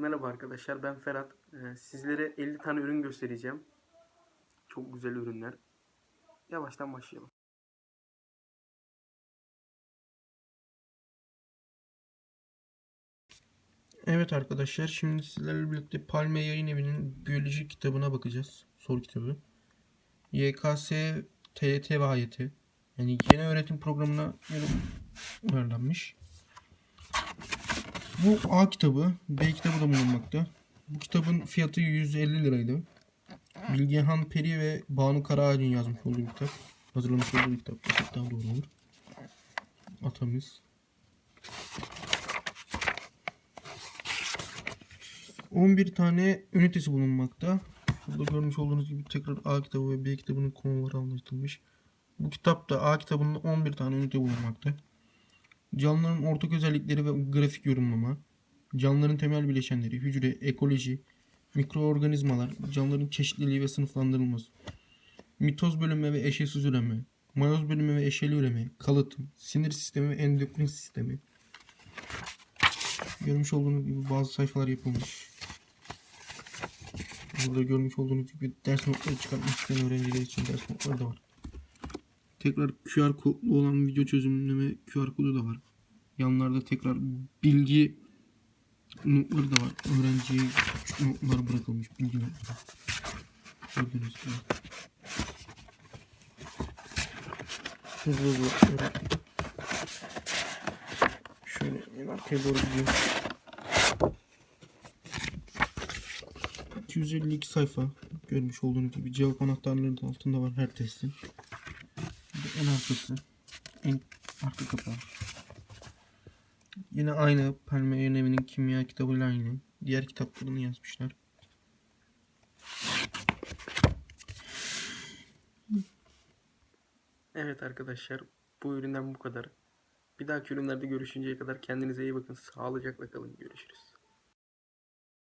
Merhaba arkadaşlar ben Ferhat. Ee, sizlere 50 tane ürün göstereceğim. Çok güzel ürünler. Yavaştan başlayalım. Evet arkadaşlar şimdi sizlerle birlikte Palme Yayın Evi'nin biyoloji kitabına bakacağız. Soru kitabı. YKS TYT ve AYT. Yani yeni öğretim programına göre uyarlanmış. Bu A kitabı, B kitabı da bulunmakta. Bu kitabın fiyatı 150 liraydı. Bilgehan Peri ve Banu Karaağaç'ın yazmış olduğu bir kitap. Hazırlamış olduğu bir kitap. Çok daha doğru olur. Atamız. 11 tane ünitesi bulunmakta. Burada görmüş olduğunuz gibi tekrar A kitabı ve B kitabının konuları anlatılmış. Bu kitapta A kitabında 11 tane ünite bulunmakta. Canlıların ortak özellikleri ve grafik yorumlama, canlıların temel bileşenleri, hücre, ekoloji, mikroorganizmalar, canlıların çeşitliliği ve sınıflandırılması, mitoz bölünme ve eşeğsiz üreme, mayoz bölünme ve eşeli üreme, kalıtım, sinir sistemi ve endokrin sistemi. Görmüş olduğunuz gibi bazı sayfalar yapılmış. Burada görmüş olduğunuz gibi ders notları çıkartmak isteyen öğrenciler için ders notları da var. Tekrar QR kodlu olan video çözümleme QR kodu da var. Yanlarda tekrar bilgi notları da var. Öğrenciye küçük notlar bırakılmış. Bilgi notları. Gördüğünüz gibi. Hızlı hızlı. Şöyle en arkaya doğru gidiyor. 252 sayfa görmüş olduğunuz gibi cevap anahtarları da altında var her testin. En arkası. En arka kapağı. Yine aynı Palme Yayın Evi'nin kimya kitabıyla aynı. Diğer kitaplarını yazmışlar. Evet arkadaşlar bu üründen bu kadar. Bir dahaki ürünlerde görüşünceye kadar kendinize iyi bakın. Sağlıcakla kalın. Görüşürüz.